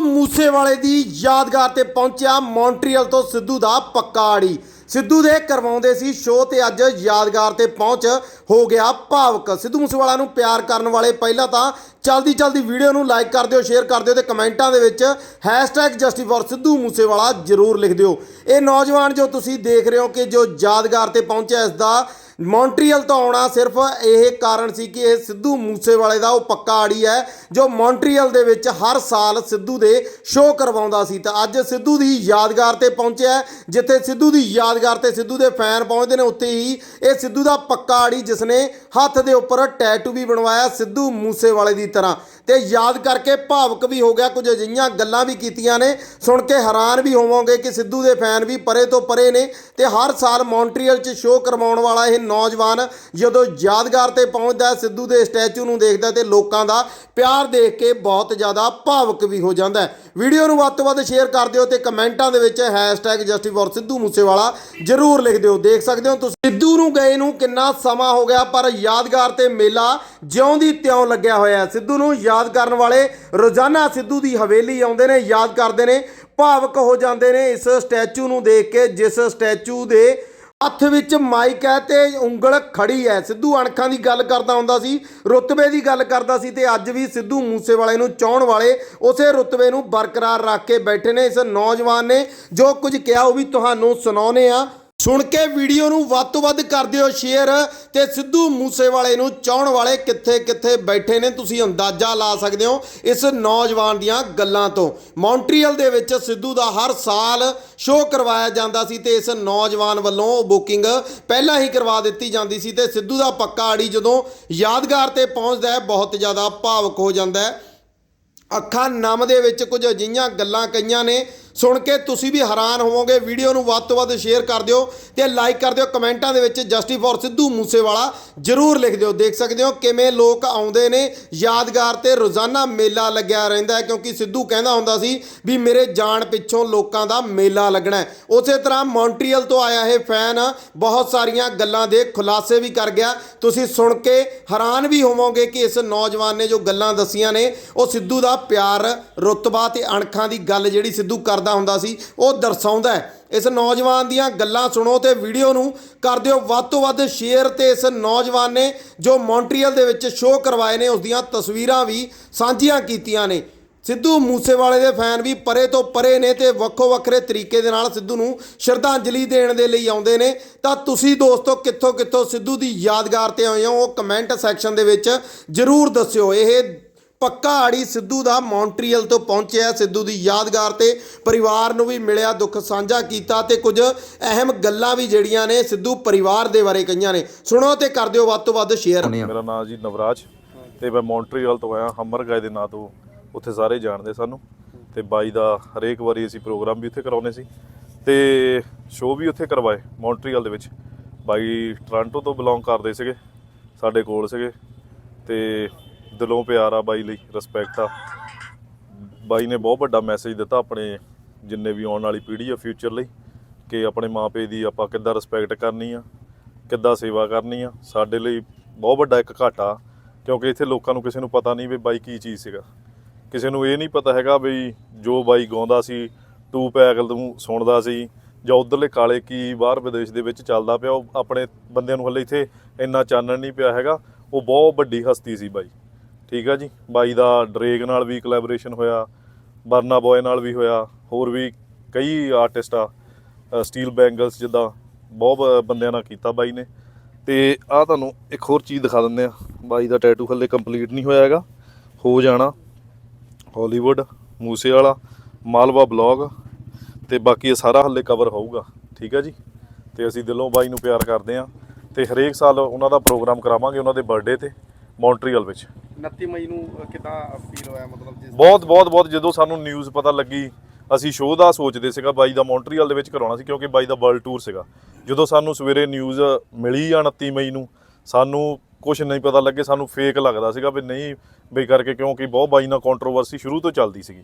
ਮੂਸੇਵਾਲੇ ਦੀ ਯਾਦਗਾਰ ਤੇ ਪਹੁੰਚਿਆ ਮੌਂਟਰੀਅਲ ਤੋਂ ਸਿੱਧੂ ਦਾ ਪੱਕਾ ਆੜੀ। ਸਿੱਧੂ ਦੇ ਕਰਵਾਉਂਦੇ ਸੀ ਸ਼ੋਅ ਤੇ ਅੱਜ ਯਾਦਗਾਰ ਤੇ ਪਹੁੰਚ ਹੋ ਗਿਆ ਭਾਵਕ। ਸਿੱਧੂ ਮੂਸੇਵਾਲਾ ਨੂੰ ਪਿਆਰ ਕਰਨ ਵਾਲੇ ਪਹਿਲਾਂ ਤਾਂ ਚਲਦੀ ਚਲਦੀ ਵੀਡੀਓ ਨੂੰ ਲਾਈਕ ਕਰ ਦਿਓ ਸ਼ੇਅਰ ਕਰ ਦਿਓ ਤੇ ਕਮੈਂਟਾਂ ਦੇ ਵਿੱਚ #ਜਸਟਿਸ ਸਿੱਧੂ ਮੂਸੇਵਾਲਾ ਜ਼ਰੂਰ ਲਿਖ ਦਿਓ। ਇਹ ਨੌਜਵਾਨ ਜੋ ਤੁਸੀਂ ਦੇਖ ਰਹੇ ਹੋ ਕਿ ਜੋ ਯਾਦਗਾਰ ਤੇ ਪਹੁੰਚਿਆ, ਇਸ ਦਾ ਮੌਂਟਰੀਅਲ ਤੋਂ ਆਉਣਾ ਸਿਰਫ ਇਹ ਕਾਰਨ ਸੀ ਕਿ ਇਹ ਸਿੱਧੂ ਮੂਸੇਵਾਲੇ ਦਾ ਉਹ ਪੱਕਾ ਆੜੀ ਹੈ, ਜੋ ਮੌਂਟਰੀਅਲ ਦੇ ਵਿੱਚ ਹਰ ਸਾਲ ਸਿੱਧੂ ਦੇ ਸ਼ੋਅ ਕਰਵਾਉਂਦਾ ਸੀ। ਤਾਂ ਅੱਜ ਸਿੱਧੂ ਦੀ ਯਾਦਗਾਰ ਤੇ ਪਹੁੰਚਿਆ ਜਿੱਥੇ ਸਿੱਧੂ ਦੀ ਯਾਦਗਾਰ ਤੇ ਸਿੱਧੂ ਦੇ ਫੈਨ ਪਹੁੰਚਦੇ ਨੇ, ਉੱਥੇ ਹੀ ਇਹ ਸਿੱਧੂ ਦਾ ਪੱਕਾ ਆੜੀ ਜਿਸ ਨੇ ਹੱਥ ਦੇ ਉੱਪਰ ਟੈਟੂ ਵੀ ਬਣਵਾਇਆ ਸਿੱਧੂ ਮੂਸੇਵਾਲੇ ਦੀ ਤਰ੍ਹਾਂ। ਤੇ ਯਾਦ ਕਰਕੇ ਭਾਵਕ ਵੀ ਹੋ ਗਿਆ, ਕੁਝ ਅਜਿਹੀਆਂ ਗੱਲਾਂ ਵੀ ਕੀਤੀਆਂ ਨੇ। ਸੁਣ ਕੇ ਹੈਰਾਨ ਵੀ ਹੋਵੋਗੇ ਕਿ ਸਿੱਧੂ ਦੇ ਫੈਨ ਵੀ ਪਰੇ ਤੋਂ ਪਰੇ ਨੇ ਤੇ ਹਰ ਸਾਲ ਮੌਂਟਰੀਅਲ 'ਚ ਸ਼ੋਅ ਕਰਵਾਉਣ ਵਾਲਾ ਇਹ ਨੌਜਵਾਨ ਜਦੋਂ ਯਾਦਗਾਰ ਤੇ ਪਹੁੰਚਦਾ ਸਿੱਧੂ ਦੇ ਸਟੈਚੂ ਨੂੰ ਦੇਖਦਾ ਹੈ ਤੇ ਲੋਕਾਂ ਦਾ ਪਿਆਰ ਦੇਖ ਕੇ ਬਹੁਤ ਜ਼ਿਆਦਾ ਭਾਵਕ ਵੀ ਹੋ ਜਾਂਦਾ ਵੀਡੀਓ ਨੂੰ ਵੱਧ ਤੋਂ ਵੱਧ ਸ਼ੇਅਰ ਕਰ ਦਿਓ ਤੇ ਕਮੈਂਟਾਂ ਦੇ ਵਿੱਚ #ਜਸਟਿਸ ਫॉर ਸਿੱਧੂ ਮੂਸੇਵਾਲਾ ਜ਼ਰੂਰ ਲਿਖ ਦਿਓ। ਦੇਖ ਸਕਦੇ ਹੋ ਤੁਸੀਂ ਸਿੱਧੂ ਨੂੰ ਗਏ ਨੂੰ ਕਿੰਨਾ ਸਮਾਂ ਹੋ ਗਿਆ, ਪਰ ਯਾਦਗਾਰ ਤੇ ਮੇਲਾ ਜਿਉਂ ਦੀ ਤਿਉਂ ਲੱਗਿਆ ਹੋਇਆ ਸਿੱਧੂ ਨੂੰ ਯਾਦ ਯਾਦ ਕਰਨ ਵਾਲੇ ਰੋਜ਼ਾਨਾ ਸਿੱਧੂ ਦੀ ਹਵੇਲੀ ਆਉਂਦੇ ਨੇ, ਯਾਦ ਕਰਦੇ ਨੇ, ਭਾਵਕ ਹੋ ਜਾਂਦੇ ਨੇ ਇਸ ਸਟੈਚੂ ਨੂੰ ਦੇਖ ਕੇ, ਜਿਸ ਸਟੈਚੂ ਦੇ ਹੱਥ ਵਿੱਚ ਮਾਈਕ ਹੈ ਤੇ ਉਂਗਲ ਖੜੀ ਹੈ। ਸਿੱਧੂ ਅਣਖਾਂ ਦੀ ਗੱਲ ਕਰਦਾ ਹੁੰਦਾ ਸੀ, ਰੁਤਬੇ ਦੀ ਗੱਲ ਕਰਦਾ ਸੀ ਤੇ ਅੱਜ ਵੀ ਸਿੱਧੂ ਮੂਸੇਵਾਲੇ ਨੂੰ ਚਾਹਣ ਵਾਲੇ ਉਸੇ ਰੁਤਬੇ ਨੂੰ ਬਰਕਰਾਰ ਰੱਖ ਕੇ ਬੈਠੇ ਨੇ ਇਸ ਨੌਜਵਾਨ ਨੇ, ਜੋ ਕੁਝ ਕਿਹਾ ਉਹ ਵੀ ਤੁਹਾਨੂੰ ਸੁਣਾਉਨੇ ਆ ਸੁਣ ਕੇ ਵੀਡੀਓ ਨੂੰ ਵੱਧ ਤੋਂ ਵੱਧ ਕਰ ਦਿਓ ਸ਼ੇਅਰ ਤੇ ਸਿੱਧੂ ਮੂਸੇਵਾਲੇ ਨੂੰ ਚਾਹਣ ਵਾਲੇ ਕਿੱਥੇ ਕਿੱਥੇ ਬੈਠੇ ਨੇ ਤੁਸੀਂ ਅੰਦਾਜ਼ਾ ਲਾ ਸਕਦੇ ਹੋ ਇਸ ਨੌਜਵਾਨ ਦੀਆਂ ਗੱਲਾਂ ਤੋਂ। ਮੌਂਟਰੀਅਲ ਦੇ ਵਿੱਚ ਸਿੱਧੂ ਦਾ ਹਰ ਸਾਲ ਸ਼ੋਅ ਕਰਵਾਇਆ ਜਾਂਦਾ ਸੀ ਤੇ ਇਸ ਨੌਜਵਾਨ ਵੱਲੋਂ ਬੁਕਿੰਗ ਪਹਿਲਾਂ ਹੀ ਕਰਵਾ ਦਿੱਤੀ ਜਾਂਦੀ ਸੀ ਤੇ ਸਿੱਧੂ ਦਾ ਪੱਕਾ ਆੜੀ ਜਦੋਂ ਯਾਦਗਾਰ ਤੇ ਪਹੁੰਚਦਾ ਹੈ, ਬਹੁਤ ਜ਼ਿਆਦਾ ਭਾਵਕ ਹੋ ਜਾਂਦਾ ਹੈ। ਅੱਖਾਂ ਨਮ ਦੇ ਵਿੱਚ ਕੁਝ ਅਜਿਹੀਆਂ ਗੱਲਾਂ ਕਹੀਆਂ ਨੇ ਸੁਣ ਕੇ ਤੁਸੀਂ ਵੀ ਹੈਰਾਨ ਹੋਵੋਗੇ। ਵੀਡੀਓ ਨੂੰ ਵੱਧ ਤੋਂ ਵੱਧ ਸ਼ੇਅਰ ਕਰ ਦਿਓ ਤੇ ਲਾਈਕ ਕਰ ਦਿਓ। ਕਮੈਂਟਾਂ ਦੇ ਵਿੱਚ ਜਸਟਿਸ ਫॉर ਸਿੱਧੂ ਮੂਸੇਵਾਲਾ ਜ਼ਰੂਰ ਲਿਖ ਦਿਓ। ਦੇਖ ਸਕਦੇ ਹੋ ਕਿਵੇਂ ਲੋਕ ਆਉਂਦੇ ਨੇ। ਯਾਦਗਾਰ ਤੇ ਰੋਜ਼ਾਨਾ ਮੇਲਾ ਲੱਗਿਆ ਰਹਿੰਦਾ ਹੈ ਕਿਉਂਕਿ ਸਿੱਧੂ ਕਹਿੰਦਾ ਹੁੰਦਾ ਸੀ ਵੀ ਮੇਰੇ ਜਾਣ ਪਿੱਛੋਂ ਲੋਕਾਂ ਦਾ ਮੇਲਾ ਲੱਗਣਾ ਉਸੇ ਤਰ੍ਹਾਂ ਮੌਂਟਰੀਅਲ ਤੋਂ ਆਇਆ ਇਹ ਫੈਨ ਬਹੁਤ ਸਾਰੀਆਂ ਗੱਲਾਂ ਦੇ ਖੁਲਾਸੇ ਵੀ ਕਰ ਗਿਆ। ਤੁਸੀਂ ਸੁਣ ਕੇ ਹੈਰਾਨ ਵੀ ਹੋਵੋਗੇ ਕਿ ਇਸ ਨੌਜਵਾਨ ਨੇ ਜੋ ਗੱਲਾਂ ਦੱਸੀਆਂ ਨੇ, ਉਹ ਸਿੱਧੂ ਦਾ ਪਿਆਰ, ਰੁਤਬਾ ਤੇ ਅਣਖਾਂ ਦੀ ਗੱਲ ਜਿਹੜੀ ਸਿੱਧੂ ਕਰਦਾ ਹੁੰਦਾ ਸੀ, ਉਹ ਦਰਸਾਉਂਦਾ ਹੈ। ਇਸ ਨੌਜਵਾਨ ਦੀਆਂ ਗੱਲਾਂ ਸੁਣੋ ਤੇ ਵੀਡੀਓ ਨੂੰ ਕਰ ਦਿਓ। ਵੱਧ ਤੋਂ ਵੱਧ ਸ਼ੇਅਰ ਤੇ ਇਸ ਨੌਜਵਾਨ ਨੇ ਜੋ ਮੌਂਟਰੀਅਲ ਦੇ ਵਿੱਚ ਸ਼ੋਅ ਕਰਵਾਏ ਨੇ, ਉਸ ਦੀਆਂ ਤਸਵੀਰਾਂ ਵੀ ਸਾਂਝੀਆਂ ਕੀਤੀਆਂ ਨੇ। ਸਿੱਧੂ ਮੂਸੇਵਾਲੇ ਦੇ ਫੈਨ ਵੀ ਪਰੇ ਤੋਂ ਪਰੇ ਨੇ ਤੇ ਵੱਖੋ ਵੱਖਰੇ ਤਰੀਕੇ ਦੇ ਨਾਲ ਸਿੱਧੂ ਨੂੰ ਸ਼ਰਧਾਂਜਲੀ ਦੇਣ ਦੇ ਲਈ ਆਉਂਦੇ ਨੇ। ਤਾਂ ਤੁਸੀਂ ਦੋਸਤੋ ਕਿੱਥੋਂ ਕਿੱਥੋਂ ਸਿੱਧੂ ਦੀ ਯਾਦਗਾਰ ਤੇ ਆਏ ਹੋ, ਉਹ ਕਮੈਂਟ ਸੈਕਸ਼ਨ ਦੇ ਵਿੱਚ ਜ਼ਰੂਰ ਦੱਸਿਓ। ਇਹ ਪੱਕਾ ਆੜੀ ਸਿੱਧੂ ਦਾ ਮੌਂਟਰੀਅਲ ਤੋਂ ਪਹੁੰਚਿਆ ਸਿੱਧੂ ਦੀ ਯਾਦਗਾਰ ਤੇ ਪਰਿਵਾਰ ਨੂੰ ਵੀ ਮਿਲਿਆ ਦੁੱਖ ਸਾਂਝਾ ਕੀਤਾ ਤੇ ਕੁਝ ਅਹਿਮ ਗੱਲਾਂ ਵੀ ਜਿਹੜੀਆਂ ਨੇ ਸਿੱਧੂ ਪਰਿਵਾਰ ਦੇ ਬਾਰੇ ਕਹੀਆਂ ਨੇ। ਸੁਣੋ ਤੇ ਕਰ ਦਿਓ ਵੱਧ ਤੋਂ ਵੱਧ ਸ਼ੇਅਰ। ਮੇਰਾ ਨਾਮ ਜੀ ਨਵਰਾਜ ਤੇ ਮੈਂ ਮੌਂਟਰੀਅਲ ਤੋਂ ਆਇਆ। ਹਮਰ ਗਾਏ ਦੇ ਨਾਂ ਤੋਂ ਉੱਥੇ ਸਾਰੇ ਜਾਣਦੇ ਸਾਨੂੰ। ਤੇ ਬਾਈ ਦਾ ਹਰੇਕ ਵਾਰੀ ਅਸੀਂ ਪ੍ਰੋਗਰਾਮ ਵੀ ਉੱਥੇ ਕਰਾਉਨੇ ਸੀ। ਤੇ ਸ਼ੋਅ ਵੀ ਉੱਥੇ ਕਰਵਾਏ ਮੌਂਟਰੀਅਲ ਦੇ ਵਿੱਚ। ਬਾਈ ਟੋਰਾਂਟੋ ਤੋਂ ਬਿਲੋਂਗ ਕਰਦੇ ਸੀਗੇ ਸਾਡੇ ਕੋਲ ਸੀਗੇ। ਤੇ ਦਿਲੋਂ ਪਿਆਰ ਆ ਬਾਈ ਲਈ ਰਿਸਪੈਕਟ ਆ। ਬਾਈ ਨੇ ਬਹੁਤ ਵੱਡਾ ਮੈਸੇਜ ਦਿੱਤਾ ਆਪਣੇ ਜਿੰਨੇ ਵੀ ਆਉਣ ਵਾਲੀ ਪੀੜ੍ਹੀ ਆ ਫਿਊਚਰ ਲਈ ਕਿ ਆਪਣੇ ਮਾਪੇ ਦੀ ਆਪਾਂ ਕਿੱਦਾਂ ਰਿਸਪੈਕਟ ਕਰਨੀ ਆ, ਕਿੱਦਾਂ ਸੇਵਾ ਕਰਨੀ ਆ। ਸਾਡੇ ਲਈ ਬਹੁਤ ਵੱਡਾ ਇੱਕ ਘਾਟਾ, ਕਿਉਂਕਿ ਇੱਥੇ ਲੋਕਾਂ ਨੂੰ ਕਿਸੇ ਨੂੰ ਪਤਾ ਨਹੀਂ ਵੀ ਬਾਈ ਕੀ ਚੀਜ਼ ਸੀਗਾ। ਕਿਸੇ ਨੂੰ ਇਹ ਨਹੀਂ ਪਤਾ ਹੈਗਾ ਵੀ ਜੋ ਬਾਈ ਗਾਉਂਦਾ ਸੀ ਟੂ ਪੈਕ ਨੂੰ ਸੁਣਦਾ ਸੀ, ਜਾਂ ਉਧਰਲੇ ਕਾਲੇ ਕੀ ਬਾਹਰ ਵਿਦੇਸ਼ ਦੇ ਵਿੱਚ ਚੱਲਦਾ ਪਿਆ, ਉਹ ਆਪਣੇ ਬੰਦਿਆਂ ਨੂੰ ਹਲੇ ਇੱਥੇ ਇੰਨਾ ਚਾਨਣ ਨਹੀਂ ਪਿਆ ਹੈਗਾ। ਉਹ ਬਹੁਤ ਵੱਡੀ ਹਸਤੀ ਸੀ ਬਾਈ। ਠੀਕ ਆ ਜੀ? ਬਾਈ ਦਾ ਡਰੇਗ ਨਾਲ ਵੀ ਕੋਲੈਬੋਰੇਸ਼ਨ ਹੋਇਆ ਬਰਨਾ ਬॉय ਨਾਲ ਵੀ ਹੋਇਆ, ਹੋਰ ਵੀ ਕਈ ਆਰਟਿਸਟ ਆ ਸਟੀਲ ਬੈਂਗਲਸ ਜਿੱਦਾਂ ਬਹੁਤ ਬ- ਬੰਦਿਆਂ ਨਾਲ ਕੀਤਾ ਬਾਈ ਨੇ। ਤੇ ਆ ਤੁਹਾਨੂੰ ਇੱਕ ਹੋਰ ਚੀਜ਼ ਦਿਖਾ ਦਿੰਦੇ ਆ। ਬਾਈ ਦਾ ਟੈਟੂ ਹੱਲੇ ਕੰਪਲੀਟ ਨਹੀਂ ਹੋਇਆ ਹੈਗਾ, ਹੋ ਜਾਣਾ ਹਾਲੀਵੁੱਡ ਮੂਸੇ ਵਾਲਾ, ਮਾਲਵਾ ਬਲੌਗ ਤੇ ਬਾਕੀ ਇਹ ਸਾਰਾ ਹੱਲੇ ਕਵਰ ਹੋਊਗਾ, ਠੀਕ ਹੈ ਜੀ? ਤੇ ਅਸੀਂ ਦਿਲੋਂ ਬਾਈ ਨੂੰ ਪਿਆਰ ਕਰਦੇ ਆ, ਤੇ ਹਰੇਕ ਸਾਲ ਉਹਨਾਂ ਦਾ ਪ੍ਰੋਗਰਾਮ ਕਰਾਵਾਂਗੇ ਉਹਨਾਂ ਦੇ ਬਰਥਡੇ ਤੇ ਮੌਂਟਰੀਅਲ ਵਿੱਚ। 29 ਮਈ ਨੂੰ ਕਿਦਾਂ ਫੀਲ ਹੋਇਆ ਮਤਲਬ ਜਿਸ ਬਹੁਤ ਬਹੁਤ ਬਹੁਤ ਜਦੋਂ ਸਾਨੂੰ ਨਿਊਜ਼ ਪਤਾ ਲੱਗੀ, ਅਸੀਂ ਸ਼ੋਅ ਦਾ ਸੋਚਦੇ ਸੀਗਾ, ਬਾਈ ਦਾ ਮੌਂਟਰੀਅਲ ਦੇ ਵਿੱਚ ਕਰਾਉਣਾ ਸੀ, ਕਿਉਂਕਿ ਬਾਈ ਦਾ ਵਰਲਡ ਟੂਰ ਸੀਗਾ। ਜਦੋਂ ਸਾਨੂੰ ਸਵੇਰੇ ਨਿਊਜ਼ ਮਿਲੀ ਆ 29 ਮਈ ਨੂੰ, ਸਾਨੂੰ ਕੁਝ ਨਹੀਂ ਪਤਾ ਲੱਗੇ, ਸਾਨੂੰ ਫੇਕ ਲੱਗਦਾ ਸੀਗਾ ਵੀ ਨਹੀਂ, ਬਈ ਕਰਕੇ ਕਿਉਂਕਿ ਬਹੁਤ ਬਾਈ ਨਾਲ ਕੰਟਰੋਵਰਸੀ ਸ਼ੁਰੂ ਤੋਂ ਚੱਲਦੀ ਸੀਗੀ।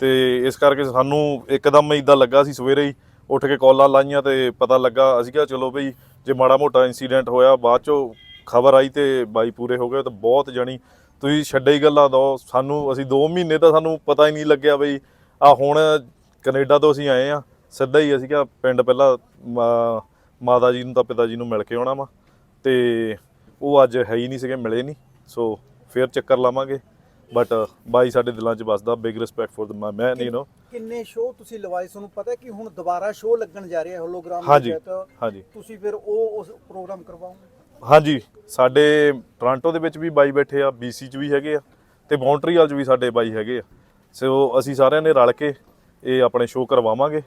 ਤੇ ਇਸ ਕਰਕੇ ਸਾਨੂੰ ਇੱਕਦਮ ਇਦਾਂ ਲੱਗਾ ਸੀ ਸਵੇਰੇ ਹੀ ਉੱਠ ਕੇ ਕਾਲਾਂ ਲਾਈਆਂ ਤੇ ਪਤਾ ਲੱਗਾ, ਅਸੀਂ ਕਿਹਾ ਚਲੋ ਬਈ, ਜੇ ਮਾੜਾ ਮੋਟਾ ਇਨਸੀਡੈਂਟ ਹੋਇਆ, ਬਾਅਦ ਚੋਂ ਖਬਰ ਆਈ ਤੇ ਬਾਈ ਪੂਰੇ ਹੋ ਗਏ ਤਾਂ ਬਹੁਤ ਜਣੀ। ਤੁਸੀਂ ਛੱਡੇ ਹੀ ਗੱਲਾਂ ਦੋ। ਸਾਨੂੰ ਅਸੀਂ 2 ਮਹੀਨੇ ਤਾਂ ਸਾਨੂੰ ਪਤਾ ਹੀ ਨਹੀਂ ਲੱਗਿਆ ਬਈ ਆ ਹੁਣ ਕੈਨੇਡਾ ਤੋਂ ਅਸੀਂ ਆਏ ਆ। ਸਿੱਧਾ ਹੀ ਅਸੀਂ ਕਿਹਾ ਪਿੰਡ ਪਹਿਲਾਂ ਮਾਤਾ ਜੀ ਨੂੰ ਤਾਂ ਪਿਤਾ ਜੀ ਨੂੰ ਮਿਲ ਕੇ ਆਉਣਾ ਵਾ। ਤੇ ਉਹ ਅੱਜ ਹੈ ਹੀ ਨਹੀਂ ਸੀਗੇ ਮਿਲੇ ਨਹੀਂ। ਸੋ ਫੇਰ ਚੱਕਰ ਲਾਵਾਂਗੇ। ਬਟ ਬਾਈ ਸਾਡੇ ਦਿਲਾਂ 'ਚ ਵੱਸਦਾ big respect for the man you know ਕਿੰਨੇ ਸ਼ੋਅ ਤੁਸੀਂ ਲਵਾਏ? ਤੁਹਾਨੂੰ ਪਤਾ ਕਿ ਹੁਣ ਦੁਬਾਰਾ ਸ਼ੋਅ ਲੱਗਣ ਜਾ ਰਿਹਾ ਹੋਲੋਗ੍ਰਾਮ ਹਾਂਜੀ, ਤਹਿਤ ਹਾਂਜੀ। ਤੁਸੀਂ ਫਿਰ ਉਹ ਉਸ ਪ੍ਰੋਗਰਾਮ ਕਰਵਾਓਗੇ? ਹਾਂਜੀ, ਸਾਡੇ ਟੋਰਾਂਟੋ ਦੇ ਵਿੱਚ ਵੀ ਬਾਈ ਬੈਠੇ ਆ BC 'ਚ ਵੀ ਹੈਗੇ ਆ ਤੇ ਮੌਂਟਰੀਅਲ 'ਚ ਵੀ ਸਾਡੇ ਬਾਈ ਹੈਗੇ ਆ। ਸੋ ਅਸੀਂ ਸਾਰਿਆਂ ਨੇ ਰਲ ਕੇ ਇਹ ਆਪਣੇ ਸ਼ੋਅ ਕਰਵਾਵਾਂਗੇ।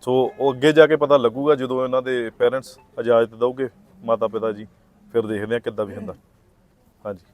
ਸੋ ਉਹ ਅੱਗੇ ਜਾ ਕੇ ਪਤਾ ਲੱਗੂਗਾ ਜਦੋਂ ਇਹਨਾਂ ਦੇ ਪੇਰੈਂਟਸ ਇਜਾਜ਼ਤ ਦਊਗੇ ਮਾਤਾ ਪਿਤਾ ਜੀ। ਫਿਰ ਦੇਖਦੇ ਆ ਕਿੱਦਾਂ ਵੀ ਹੁੰਦਾ। ਹਾਂਜੀ।